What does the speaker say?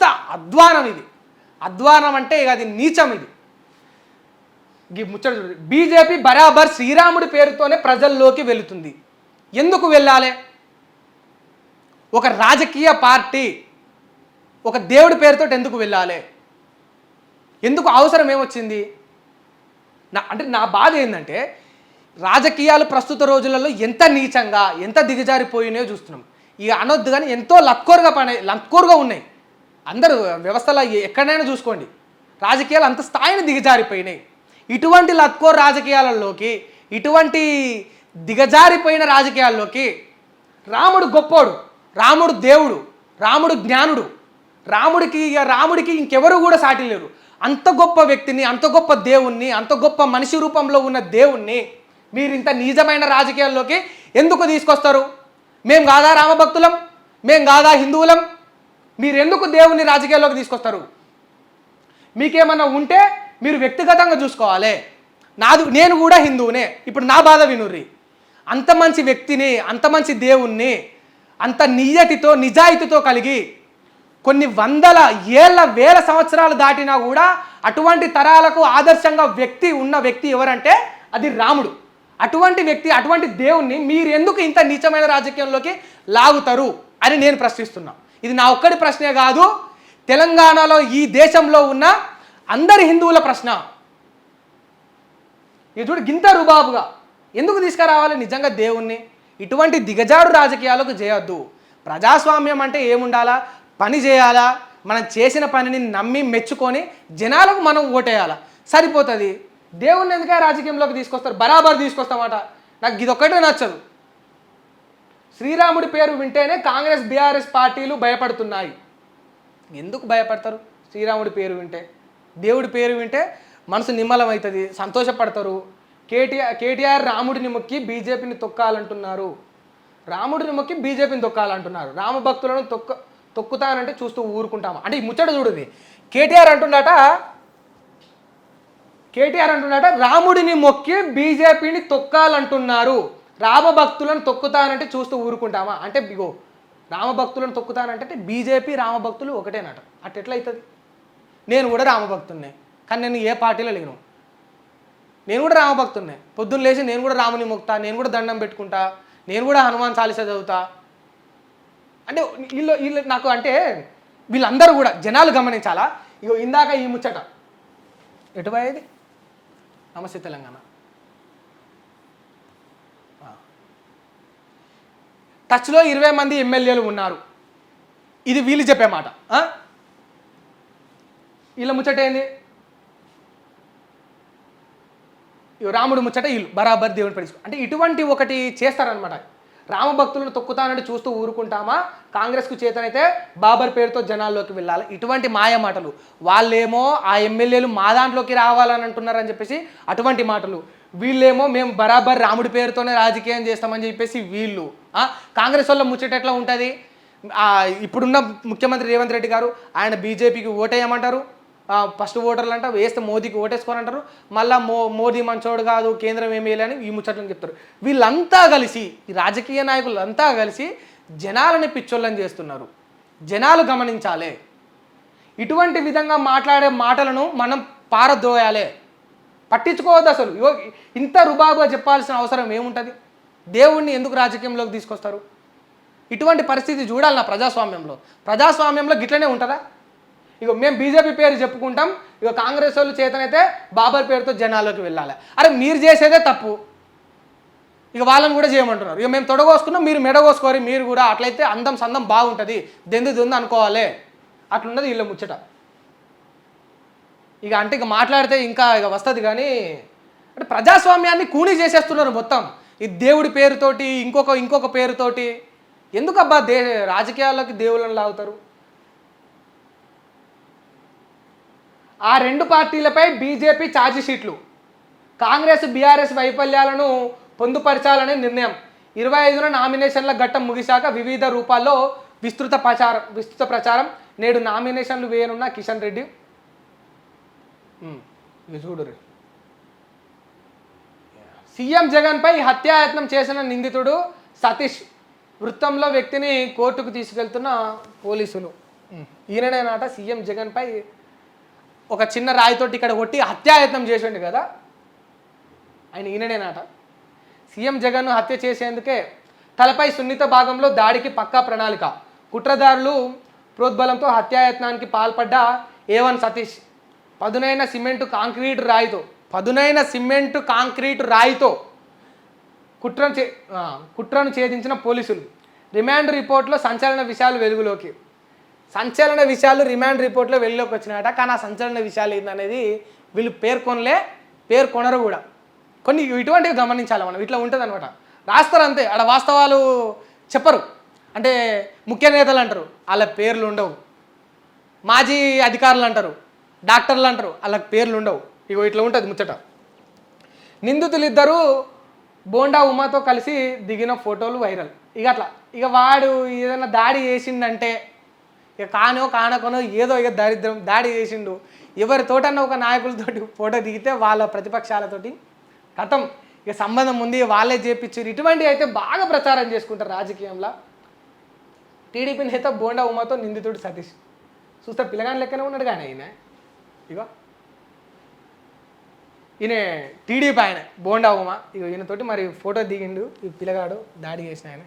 ఎంత అధ్వానం ఇది. అధ్వానం అంటే ఇక అది నీచం ఇది. ముచ్చట చూడండి బీజేపీ బరాబర్ శ్రీరాముడి పేరుతోనే ప్రజల్లోకి వెళుతుంది. ఎందుకు వెళ్ళాలి? ఒక రాజకీయ పార్టీ ఒక దేవుడి పేరుతో ఎందుకు వెళ్ళాలి? ఎందుకు అవసరం ఏమొచ్చింది? నా అంటే నా బాధ ఏంటంటే రాజకీయాలు ప్రస్తుత రోజులలో ఎంత నీచంగా ఎంత దిగజారిపోయినాయో చూస్తున్నాం. ఇక అనొద్దు కానీ ఎంతో లక్కోరుగా పని లక్కోరుగా ఉన్నాయి. అందరూ వ్యవస్థలో ఎక్కడైనా చూసుకోండి. రాజకీయాలు అంత స్థాయిని దిగజారిపోయినాయి. ఇటువంటి లక్కోర్ రాజకీయాలలోకి ఇటువంటి దిగజారిపోయిన రాజకీయాల్లోకి రాముడు గొప్పోడు. రాముడు దేవుడు రాముడు జ్ఞానుడు. రాముడికి ఇక రాముడికి ఇంకెవరు కూడా సాటి లేరు. అంత గొప్ప వ్యక్తిని అంత గొప్ప దేవుణ్ణి అంత గొప్ప మనిషి రూపంలో ఉన్న దేవుణ్ణి మీరు ఇంత నిజమైన రాజకీయాల్లోకి ఎందుకు తీసుకొస్తారు? మేం కాదా రామభక్తులం మేం కాదా హిందువులం మీరెందుకు దేవుని రాజకీయాల్లోకి తీసుకొస్తారు? మీకేమన్నా ఉంటే మీరు వ్యక్తిగతంగా చూసుకోవాలి. నాది నేను కూడా హిందువునే. ఇప్పుడు నా బాధ వినుర్రి. అంత మంచి వ్యక్తిని అంత మంచి దేవుణ్ణి అంత నియతితో నిజాయితీతో కలిగి కొన్ని వందల ఏళ్ళ వేల సంవత్సరాలు దాటినా కూడా అటువంటి తరాలకు ఆదర్శంగా వ్యక్తి ఉన్న వ్యక్తి ఎవరంటే అది రాముడు. అటువంటి వ్యక్తి అటువంటి దేవుణ్ణి మీరెందుకు ఇంత నీచమైన రాజకీయంలోకి లాగుతారు అని నేను ప్రశ్నిస్తున్నాను ఇది నా ఒక్కడి ప్రశ్నే కాదు. తెలంగాణలో ఈ దేశంలో ఉన్న అందరి హిందువుల ప్రశ్న. ఇది చూడు గింత రుబాబుగా. ఎందుకు తీసుకురావాలి? నిజంగా దేవుణ్ణి. ఇటువంటి దిగజాడు రాజకీయాలకు చేయొద్దు. ప్రజాస్వామ్యం అంటే ఏముండాలా? పని చేయాలా? మనం చేసిన పనిని నమ్మి మెచ్చుకొని జనాలకు మనం ఓటేయాలా? సరిపోతుంది. దేవుణ్ణి ఎందుకే రాజకీయంలోకి తీసుకొస్తారు? బరాబర్ తీసుకొస్తామట. నాకు ఇది ఒక్కటే నచ్చదు. శ్రీరాముడి పేరు వింటేనే కాంగ్రెస్ బీఆర్ఎస్ పార్టీలు భయపడుతున్నాయి. ఎందుకు భయపడతారు? శ్రీరాముడి పేరు వింటే. దేవుడి పేరు వింటే మనసు నిమ్మలం అవుతుంది సంతోషపడతారు. కేటీఆర్ కేటీఆర్ రాముడిని మొక్కి బీజేపీని తొక్కాలంటున్నారు. రాముడిని మొక్కి బీజేపీని తొక్కాలంటున్నారు. రామభక్తులను తొక్క తొక్కుతానంటే చూస్తూ ఊరుకుంటాము. అంటే ఈ ముచ్చట చూడుది కేటీఆర్ అంటున్నాట కేటీఆర్ అంటున్నాట రాముడిని మొక్కి బీజేపీని తొక్కాలంటున్నారు. రామభక్తులను తొక్కుతానంటే చూస్తూ ఊరుకుంటామా? అంటే ఇగో రామభక్తులను తొక్కుతానంటే బీజేపీ రామభక్తులు ఒకటేనట. అట్ ఎట్లా అవుతుంది నేను కూడా రామభక్తున్నే. కానీ నేను ఏ పార్టీలో లేను. నేను కూడా రామభక్తున్నే. పొద్దున్న లేచి నేను కూడా రాముని మొక్తా నేను కూడా దండం పెట్టుకుంటా నేను కూడా హనుమాన్ చాలీసా చదువుతా. అంటే వీళ్ళు వీళ్ళు నాకు అంటే వీళ్ళందరూ కూడా జనాలు గమనించాలా? ఇగో ఇందాక ఈ ముచ్చట. ఎటువైది నమస్తే తెలంగాణ. టచ్లో ఇరవై మంది ఎమ్మెల్యేలు ఉన్నారు. ఇది వీళ్ళు చెప్పే మాట. వీళ్ళ ముచ్చట ఏంది? రాముడు ముచ్చట వీళ్ళు బరాబర్ దేవుని పడించు అంటే ఇటువంటి ఒకటి చేస్తారనమాట రామభక్తులను తొక్కుతానని చూస్తూ ఊరుకుంటామా? కాంగ్రెస్కు చేతనైతే బాబర్ పేరుతో జనాల్లోకి వెళ్ళాలి. ఇటువంటి మాయ మాటలు. వాళ్ళేమో ఆ ఎమ్మెల్యేలు మా దాంట్లోకి రావాలని అంటున్నారని చెప్పేసి అటువంటి మాటలు. వీళ్ళేమో మేము బరాబర్ రాముడి పేరుతోనే రాజకీయం చేస్తామని చెప్పేసి వీళ్ళు. కాంగ్రెస్ వల్ల ముచ్చట ఎట్లా ఉంటుంది? ఇప్పుడున్న ముఖ్యమంత్రి రేవంత్ రెడ్డి గారు ఆయన బీజేపీకి ఓటేయమంటారు. ఫస్ట్ ఓటర్లు అంట వేస్తే మోదీకి ఓటేసుకోరంటారు మళ్ళా మో మోదీ మంచోడు కాదు కేంద్రం ఏమి వేయాలని ఈ ముచ్చట్లను చెప్తారు. వీళ్ళంతా కలిసి ఈ రాజకీయ నాయకులు అంతా కలిసి జనాలని పిచ్చోళ్ళని చేస్తున్నారు. జనాలు గమనించాలి. ఇటువంటి విధంగా మాట్లాడే మాటలను మనం పారద్రోయాలి. పట్టించుకోవద్దు అసలు. ఇంత రుబాబుగా చెప్పాల్సిన అవసరం ఏముంటుంది? దేవుణ్ణి ఎందుకు రాజకీయంలోకి తీసుకొస్తారు? ఇటువంటి పరిస్థితి చూడాలి నా ప్రజాస్వామ్యంలో. ప్రజాస్వామ్యంలో గిట్లనే ఉంటుందా? ఇక మేము బీజేపీ పేరు చెప్పుకుంటాం ఇక కాంగ్రెస్ వాళ్ళు చేతనైతే బాబర్ పేరుతో జనాల్లోకి వెళ్ళాలి. అరే మీరు చేసేదే తప్పు. ఇక వాళ్ళని కూడా చేయమంటున్నారు. ఇక మేము తొడగోసుకున్నాం మీరు మెడగోసుకోరి మీరు కూడా అట్లయితే అందం సందం బాగుంటుంది. దెందు దెందు అనుకోవాలి. అట్లున్నది వీళ్ళ ముచ్చట. ఇక అంటే ఇక మాట్లాడితే ఇంకా ఇక వస్తుంది కానీ అంటే ప్రజాస్వామ్యాన్ని కూనీ చేసేస్తున్నారు మొత్తం. ఈ దేవుడి పేరుతోటి ఇంకొక ఇంకొక పేరుతోటి ఎందుకబ్బా దే రాజకీయాల్లోకి దేవుళ్ళని లాగుతారు? ఆ రెండు పార్టీలపై బీజేపీ ఛార్జ్షీట్లు కాంగ్రెస్ బీఆర్ఎస్ వైఫల్యాలను పొందుపరచాలనే నిర్ణయం. ఇరవై ఐదున నామినేషన్ల ఘట్టం ముగిశాక వివిధ రూపాల్లో విస్తృత ప్రచారం విస్తృత ప్రచారం. నేడు నామినేషన్లు వేయనున్న కిషన్ రెడ్డి. చూడు ఇవి సీఎం జగన్పై హత్యాయత్నం చేసిన నిందితుడు సతీష్ వృత్తంలో వ్యక్తిని కోర్టుకు తీసుకెళ్తున్న పోలీసులు. ఈయననేనాట సీఎం జగన్పై ఒక చిన్న రాయితోటి ఇక్కడ కొట్టి హత్యాయత్నం చేసిండు కదా. ఆయన ఈయననేనాట సీఎం జగన్ను హత్య చేసేందుకే తలపై సున్నిత భాగంలో దాడికి పక్కా ప్రణాళిక. కుట్రదారులు ప్రోద్బలంతో హత్యాయత్నానికి పాల్పడ్డ ఏవన్ సతీష్. పదునైన సిమెంటు కాంక్రీట్ రాయితో పదునైన సిమెంట్ కాంక్రీట్ రాయితో కుట్రను చే కుట్రను ఛేదించిన పోలీసులు. రిమాండ్ రిపోర్ట్లో సంచలన విషయాలు వెలుగులోకి. సంచలన విషయాలు రిమాండ్ రిపోర్ట్లో వెలుగులోకి వచ్చినాయట. కానీ ఆ సంచలన విషయాలు ఏందనేది వీళ్ళు పేర్కొనలే పేర్కొనరు కూడా. కొన్ని ఇటువంటివి గమనించాలి మనం. ఇట్లా ఉంటుంది అనమాట రాస్తారు అంతే. ఆడ వాస్తవాలు చెప్పరు. అంటే ముఖ్య నేతలు అంటారు. వాళ్ళ పేర్లు ఉండవు. మాజీ అధికారులు అంటారు. డాక్టర్లు అంటారు. వాళ్ళకి పేర్లు ఉండవు. ఇగో ఇట్లా ఉంటుంది ముచ్చట. నిందితులు ఇద్దరు బోండా ఉమాతో కలిసి దిగిన ఫోటోలు వైరల్. ఇక అట్లా. ఇక వాడు ఏదైనా దాడి చేసిండంటే ఇక కానో కానకనో ఏదో ఇక దరిద్రం దాడి చేసిండు. ఎవరితోటన్నా ఒక నాయకులతోటి ఫోటో దిగితే వాళ్ళ ప్రతిపక్షాలతోటి కథం ఇక సంబంధం ఉంది వాళ్ళే చేపించారు ఇటువంటివి అయితే బాగా ప్రచారం చేసుకుంటారు రాజకీయంలో. టీడీపీ నేత బోండా ఉమాతో నిందితుడు సతీష్. చూస్తే పిల్లగాని లెక్కనే ఉన్నాడు కానీ ఆయన. ఇగో. ఈయన టీడీపీ ఆయన బోండా ఉమా. ఇక ఈయనతోటి మరి ఫోటో దిగిండు ఈ పిల్లగాడు దాడి చేసిన ఆయన.